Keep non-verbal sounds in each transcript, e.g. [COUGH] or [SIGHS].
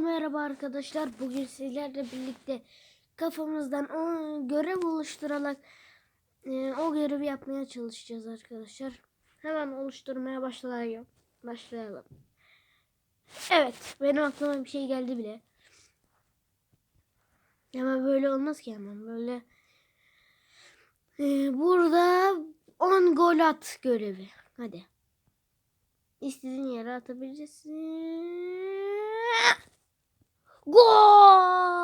merhaba arkadaşlar. Bugün sizlerle birlikte kafamızdan o görev oluşturarak e, o görevi yapmaya çalışacağız arkadaşlar. Hemen oluşturmaya başlayalım. Başlayalım. Evet, benim aklıma bir şey geldi bile. Ama böyle olmaz ki hemen böyle. E, burada 10 gol at görevi. Hadi. İstediğin yere atabilirsin. Gol!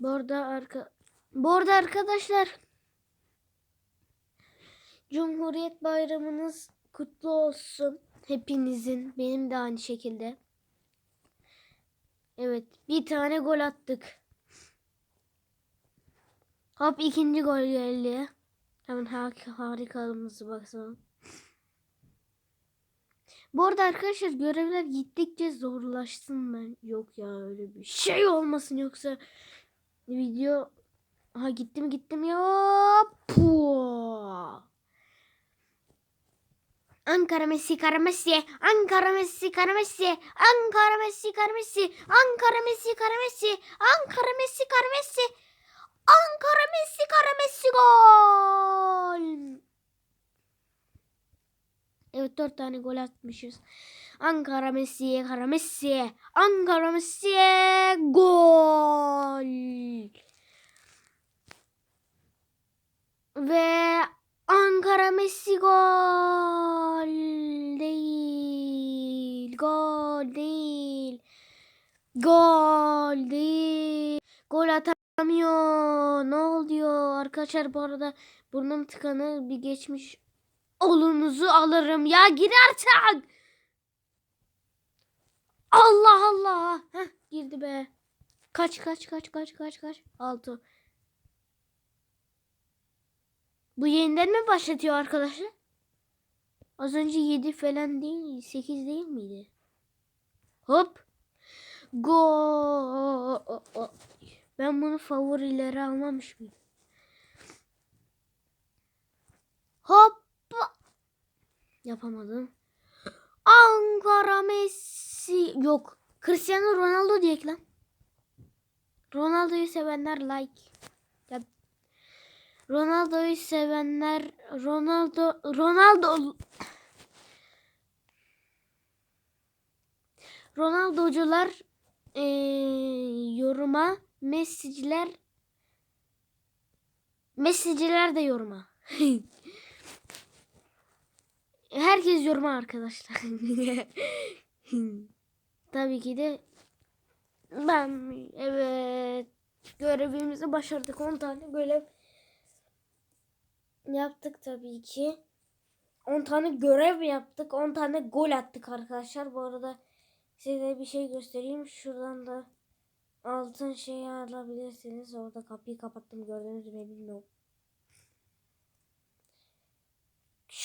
Bu arada arka Bu arkadaşlar Cumhuriyet Bayramınız kutlu olsun. Hepinizin. Benim de aynı şekilde. Evet. Bir tane gol attık. Hop ikinci gol geldi. Hemen harika, harikalığımızı baksana. Bu arada arkadaşlar görevler gittikçe zorlaşsın ben. Yok ya öyle bir şey olmasın yoksa video ha gittim gittim ya. Puh. Ankara Messi, Kara Messi, Ankara Messi, Kara Messi, Ankara Messi, Kara Messi, Ankara Messi, Kara Messi, Ankara Messi, Kara Messi, Ankara Messi, Kara Messi gol. Evet dört tane gol atmışız. Ankara Messi, Kara Messi, Ankara Messi gol. Ve Ankara Messi gol değil. Gol değil. Gol değil. Gol atamıyor. Ne oluyor arkadaşlar bu arada burnum tıkanı bir geçmiş olunuzu alırım ya gir artık. Allah Allah. Heh, girdi be. Kaç kaç kaç kaç kaç kaç. Altı. Bu yeniden mi başlatıyor arkadaşlar? Az önce 7 falan değil 8 değil miydi? Hop. Go. Ben bunu favorilere almamış mıydım? Hop. Yapamadım. Ankara Messi. Yok. Cristiano Ronaldo diye lan. Ronaldo'yu sevenler like. Ya, Ronaldo'yu sevenler Ronaldo Ronaldo Ronaldo'cular ee, yoruma Messi'ciler Messi'ciler de yoruma. [LAUGHS] Herkes yoruma arkadaşlar. [LAUGHS] Tabii ki de ben evet görevimizi başardık. 10 tane görev yaptık tabii ki. 10 tane görev yaptık. 10 tane gol attık arkadaşlar. Bu arada size bir şey göstereyim. Şuradan da altın şeyi alabilirsiniz. Orada kapıyı kapattım gördünüz mü bilmiyorum.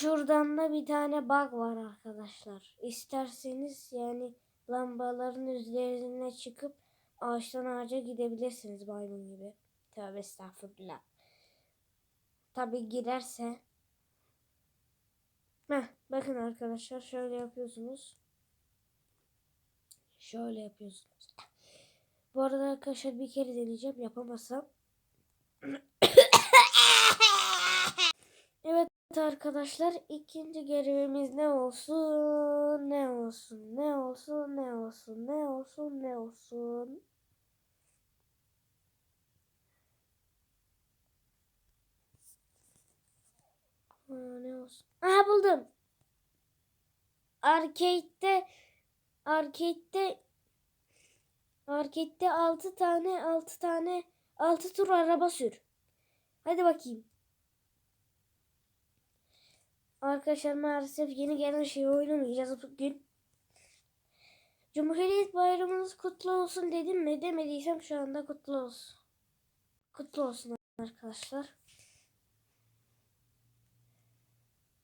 Şuradan da bir tane bug var arkadaşlar. İsterseniz yani lambaların üzerine çıkıp ağaçtan ağaca gidebilirsiniz maymun gibi. Tövbe estağfurullah. Tabi girerse. Heh, bakın arkadaşlar şöyle yapıyorsunuz. Şöyle yapıyorsunuz. Bu arada arkadaşlar bir kere deneyeceğim. Yapamazsam. [CLEARS THROAT] evet arkadaşlar ikinci görevimiz ne olsun? Ne olsun? Ne olsun? Ne olsun? Ne olsun? Ne olsun? Ne olsun? Aha buldum. Arcade'de Arcade'de Arcade'de 6 tane 6 tane 6 tur araba sür. Hadi bakayım. Arkadaşlar maalesef yeni gelen şeyi oynamayacağız bugün. Cumhuriyet Bayramınız kutlu olsun dedim mi demediysem şu anda kutlu olsun. Kutlu olsun arkadaşlar.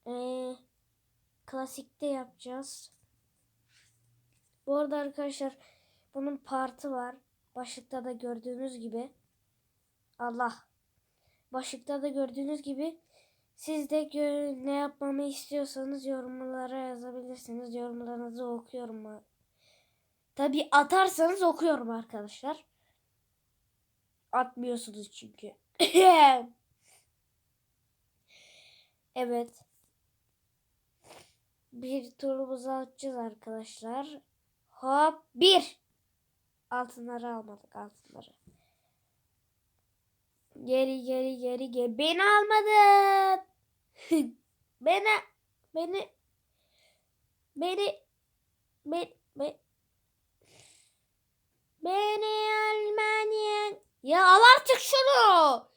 Ee, klasikte yapacağız. Bu arada arkadaşlar bunun partı var. Başlıkta da gördüğünüz gibi. Allah. Başlıkta da gördüğünüz gibi Siz de ne yapmamı istiyorsanız yorumlara yazabilirsiniz. Yorumlarınızı okuyorum. Tabi atarsanız okuyorum arkadaşlar. Atmıyorsunuz çünkü. [LAUGHS] evet. Bir turumuzu atacağız arkadaşlar. Hop bir. Altınları almadık altınları. Geri geri geri geri. Beni almadın. [LAUGHS] beni beni beni beni beni beni almanyen. Ya al artık şunu.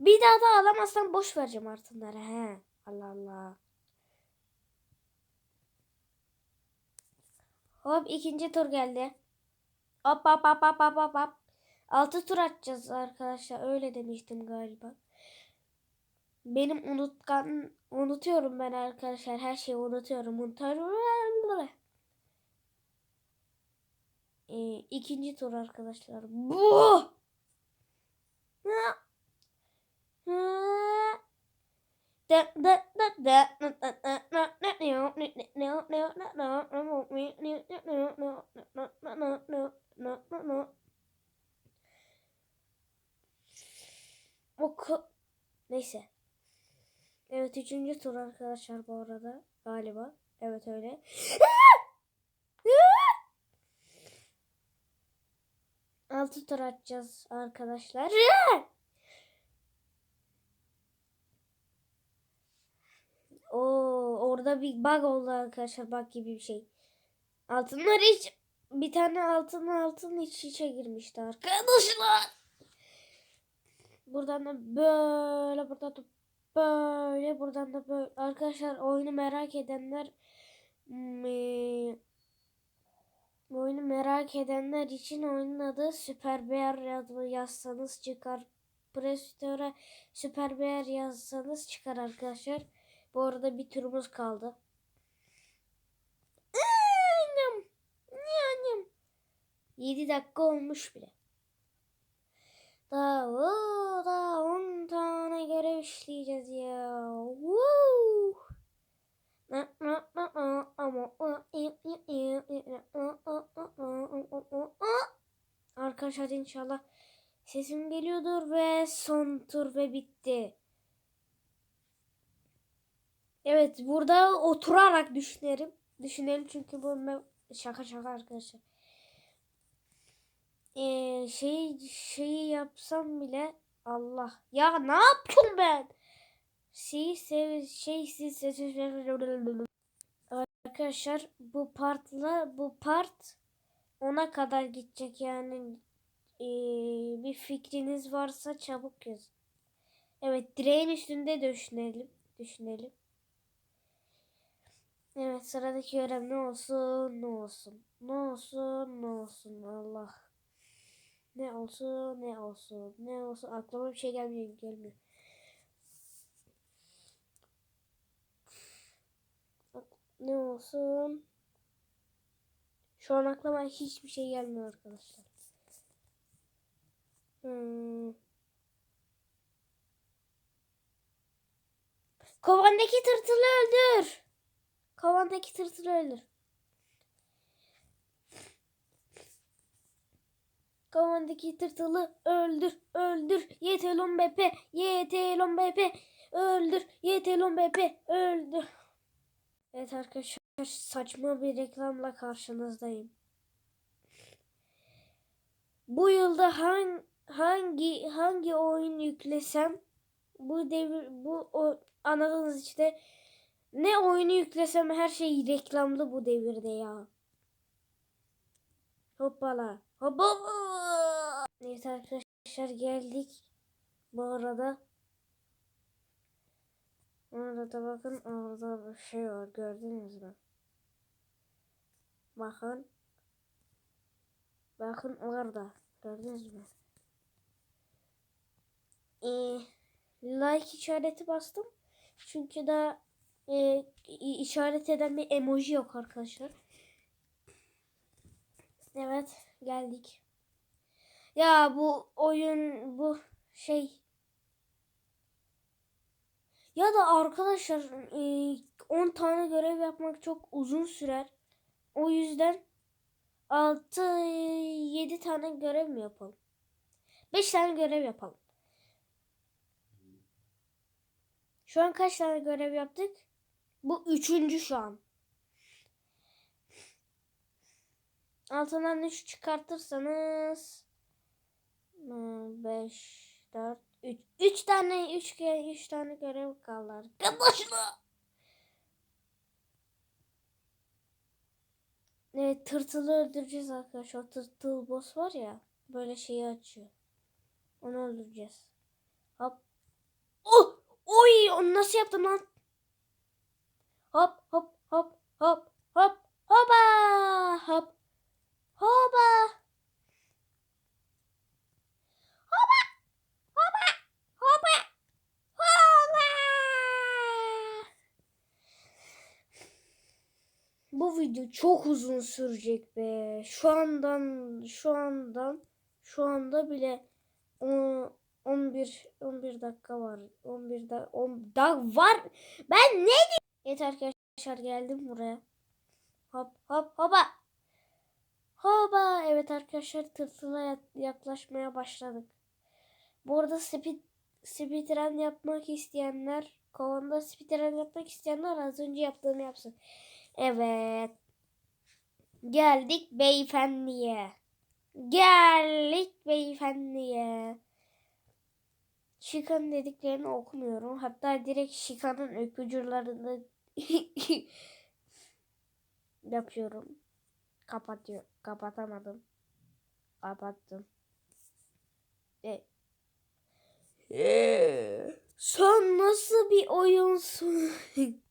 Bir daha da alamazsan boş vereceğim altınları he. Allah Allah. Hop ikinci tur geldi. Hop hop hop hop hop hop hop. Altı tur atacağız arkadaşlar. Öyle demiştim galiba. Benim unutkan unutuyorum ben arkadaşlar. Her şeyi unutuyorum. Unutuyorum. Ee, ikinci tur arkadaşlar. Bu. O Neyse. Evet üçüncü tur arkadaşlar bu arada. Galiba. Evet öyle. [LAUGHS] Altı tur atacağız arkadaşlar. [LAUGHS] Oo, orada bir bug oldu arkadaşlar. Bug gibi bir şey. Altınlar hiç bir tane altın altın iç içe girmişti arkadaşlar. Buradan da böyle buradan da böyle buradan da böyle. Arkadaşlar oyunu merak edenler hmm, oyunu merak edenler için oyunun adı Süper Bear yazsanız çıkar. Play Store'a Süper Bear yazsanız çıkar arkadaşlar. Bu arada bir turumuz kaldı. Annem. Annem? 7 dakika olmuş bile. Daha, oo, daha 10 tane görev işleyeceğiz ya. Woo! Arkadaşlar inşallah sesim geliyordur ve son tur ve bitti. Evet burada oturarak düşünelim. Düşünelim çünkü bu şaka şaka arkadaşlar. Ee, şey şeyi yapsam bile Allah ya ne yaptım ben? Şeyi sev şey siz Arkadaşlar bu partla bu part ona kadar gidecek yani ee, bir fikriniz varsa çabuk yazın. Evet direğin üstünde düşünelim. Düşünelim. Evet sıradaki görev ne olsun ne olsun. Ne olsun ne olsun Allah. Ne olsun ne olsun ne olsun aklıma bir şey gelmiyor gelmiyor. Ne olsun. Şu an aklıma hiçbir şey gelmiyor arkadaşlar. Hmm. Kovandaki tırtılı öldür. Kovandaki tırtılı öldür. Kovandaki tırtılı öldür, öldür. Yetelon bepe, yetelon bepe, öldür. Yetelon bepe, öldür. Evet arkadaşlar saçma bir reklamla karşınızdayım. Bu yılda hangi hangi hangi oyun yüklesem bu devir bu o anladığınız işte ne oyunu yüklesem her şey reklamlı bu devirde ya. Hoppala. Hoppala. Neyse arkadaşlar geldik. Bu arada. Orada bakın orada bir şey var gördünüz mü? Bakın. Bakın orada. Gördünüz mü? Ee, like işareti bastım. Çünkü daha e, işaret eden bir emoji yok arkadaşlar. Evet geldik. Ya bu oyun bu şey Ya da arkadaşlar e, 10 tane görev yapmak çok uzun sürer. O yüzden 6 7 tane görev mi yapalım? 5 tane görev yapalım. Şu an kaç tane görev yaptık? Bu üçüncü şu an. Altından 3 çıkartırsanız 5 4 3 3 tane 3 kere 3 tane görev kaldı arkadaşlar. Evet tırtılı öldüreceğiz arkadaşlar. O tırtıl boss var ya böyle şeyi açıyor. Onu öldüreceğiz. Hop. Oh! Oy! Onu nasıl yaptım lan? Hop hop hop hop hop hopa hop hopa hopa hopa hopa hopa Bu video çok uzun sürecek be. Şu andan şu andan şu anda bile o- 11 11 dakika var. 11 da 10 da var. Ben ne? Evet arkadaşlar geldim buraya. Hop hop hopa. Hopa. Evet arkadaşlar tırtıla ya- yaklaşmaya başladık. Bu arada speed speedrun yapmak isteyenler kovanda speedrun yapmak isteyenler az önce yaptığımı yapsın. Evet. Geldik beyefendiye. Geldik beyefendiye. Şikan dediklerini okumuyorum. Hatta direkt Şikan'ın öpücürlerini [LAUGHS] yapıyorum. Kapatıyor. Kapatamadım. Kapattım. E. Sen nasıl bir oyunsun? [LAUGHS]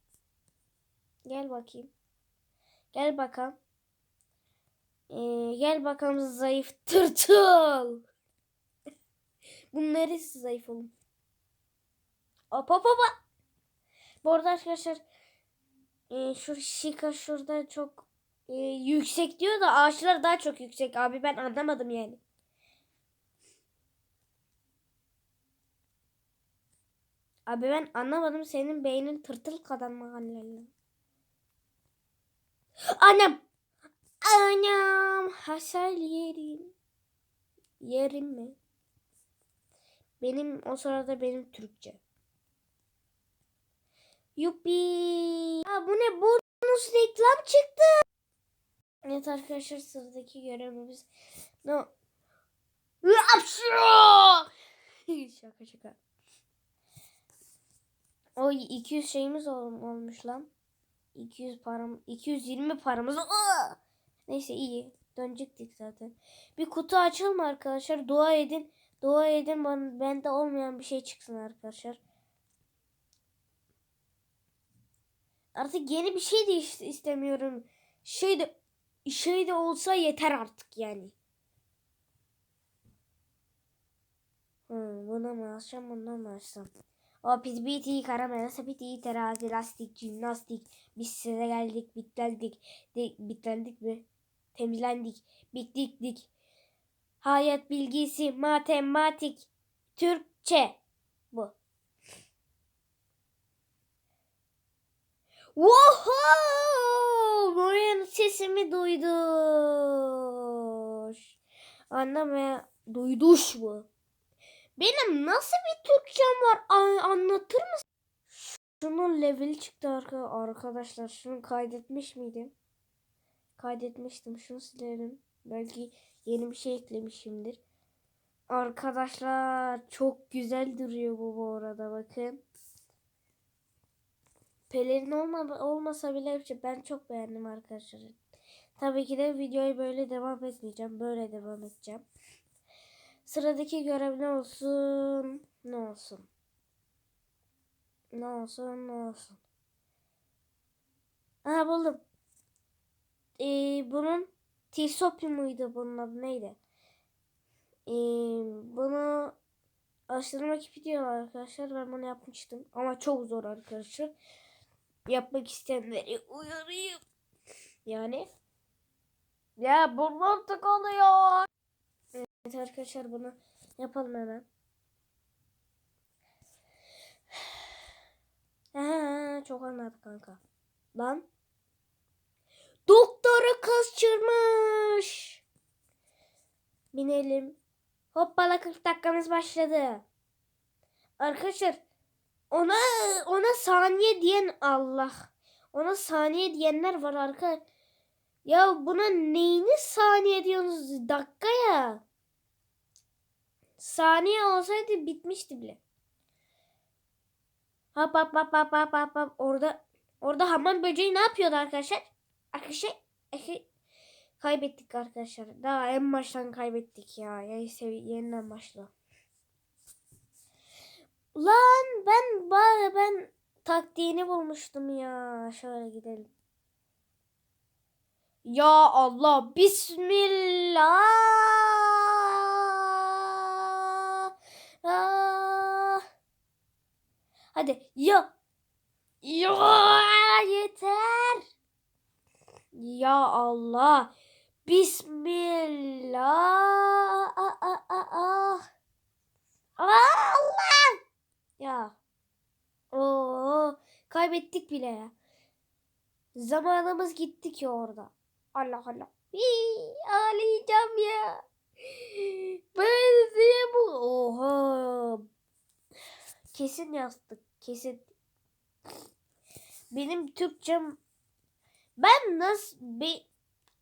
Gel bakayım. Gel bakalım. Ee, gel bakalım zayıf tırtıl. [LAUGHS] Bunun neresi zayıf oğlum? Hop hop hop. Bu arada arkadaşlar e, şu şika şurada çok e, yüksek diyor da ağaçlar daha çok yüksek abi ben anlamadım yani. Abi ben anlamadım senin beynin tırtıl kadar mı hallalla? Anam. Anam. Hasar yerim. Yerim mi? Benim o sırada benim Türkçe. Yuppi. Aa, bu ne? Bonus reklam çıktı. Evet arkadaşlar sıradaki görevimiz. No. [LAUGHS] şaka şaka. O 200 şeyimiz ol- olmuş lan. 200 param 220 paramız. Aa! Neyse iyi. Dönecektik zaten. Bir kutu açılma arkadaşlar. Dua edin. Dua edin bana bende olmayan bir şey çıksın arkadaşlar. Artık yeni bir şey de is- istemiyorum. Şey de şey de olsa yeter artık yani. Hmm, buna mı açsam bundan mı açsam? O pit biti karamela sepeti terazi lastik jimnastik. Biz size geldik bitlendik. De, bitlendik mi? Temizlendik. Bittik dik. Hayat bilgisi matematik Türkçe bu. Wow! Noyan sesimi duyduş. Anlamaya duyduş bu. Benim nasıl bir Türkçem var An- anlatır mısın? Şunun level çıktı arka arkadaşlar. Şunu kaydetmiş miydim? Kaydetmiştim. Şunu silerim. Belki yeni bir şey eklemişimdir. Arkadaşlar çok güzel duruyor bu bu arada bakın. Pelerin olma, olmasa bile ben çok beğendim arkadaşlar. Tabii ki de videoyu böyle devam etmeyeceğim. Böyle devam edeceğim. Sıradaki görev ne olsun? Ne olsun? Ne olsun? Ne olsun? Aha buldum. Ee, bunun Tisopi muydu bunun adı neydi? Ee, bunu araştırmak istiyorlar arkadaşlar. Ben bunu yapmıştım. Ama çok zor arkadaşlar. Yapmak isteyenleri uyarayım. Yani. Ya burnum tıkanıyor. Evet arkadaşlar bunu yapalım hemen. [SIGHS] He, he, çok anladık kanka. Lan. Doktoru kaçırmış. Binelim. Hoppala 40 dakikamız başladı. Arkadaşlar ona ona saniye diyen Allah. Ona saniye diyenler var arka. Ya buna neyini saniye diyorsunuz dakika ya. Saniye olsaydı bitmişti bile. Hop hop hop hop hop hop hop. Orada orada hamam böceği ne yapıyordu arkadaşlar? Arkadaşlar kaybettik arkadaşlar. Daha en baştan kaybettik ya. Yani yeniden başla. Lan ben bari ben taktiğini bulmuştum ya. Şöyle gidelim. Ya Allah Bismillah. Hadi ya. Ya [LAUGHS] yeter. Ya Allah. Bismillah. Ah, ah, ah, ah. Allah. Ya. Oo, kaybettik bile ya. Zamanımız gitti ki orada. Allah Allah. Hii, ağlayacağım ya. Ben size bu... Oha. Kesin yazdık. Kesin. Benim Türkçem ben nasıl be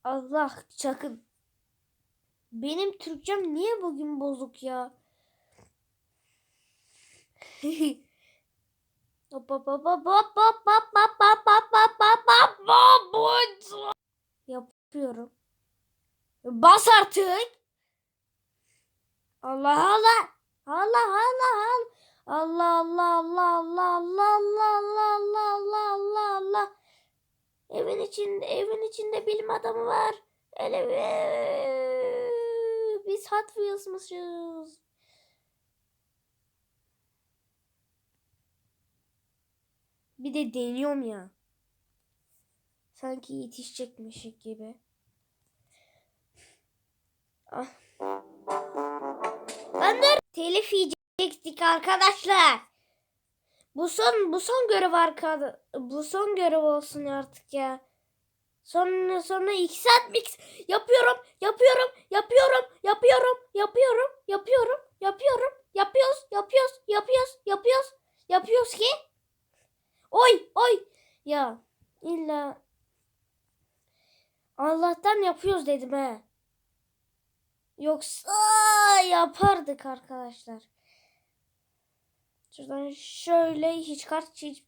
Allah çakın. Benim Türkçem niye bugün bozuk ya? Yapıyorum. Bas artık. Allah Allah. Allah Allah Allah. Allah Allah Allah Allah Allah Allah Allah Allah Allah Allah Allah. Evin içinde evin içinde bilim adamı var. Öyle biz Hot Wheels'mışız. Bir de deniyorum ya. Sanki yetişecekmiş gibi. Ah. Ben de telif yiyecektik arkadaşlar. Bu son bu son görev arkada. Bu son görev olsun artık ya. Sonra sonra iki saat mix yapıyorum, yapıyorum, yapıyorum, yapıyorum, yapıyorum, yapıyorum, yapıyorum, yapıyoruz, yapıyoruz, yapıyoruz, yapıyoruz, yapıyoruz ki. Oy, oy. Ya illa Allah'tan yapıyoruz dedim he. Yoksa yapardık arkadaşlar. Şuradan şöyle hiç kart hiç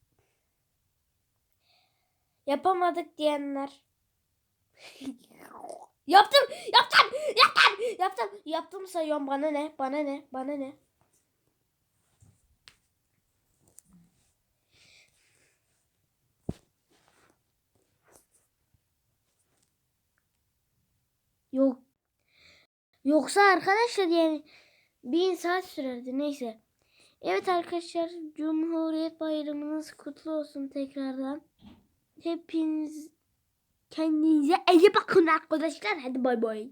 yapamadık diyenler. [LAUGHS] yaptım, yaptım, yaptım, yaptım, yaptım sayıyorum bana ne, bana ne, bana ne. Yok. Yoksa arkadaşlar yani bin saat sürerdi neyse. Evet arkadaşlar Cumhuriyet Bayramınız kutlu olsun tekrardan. Hepiniz kendinize iyi bakın arkadaşlar. Hadi bay bay.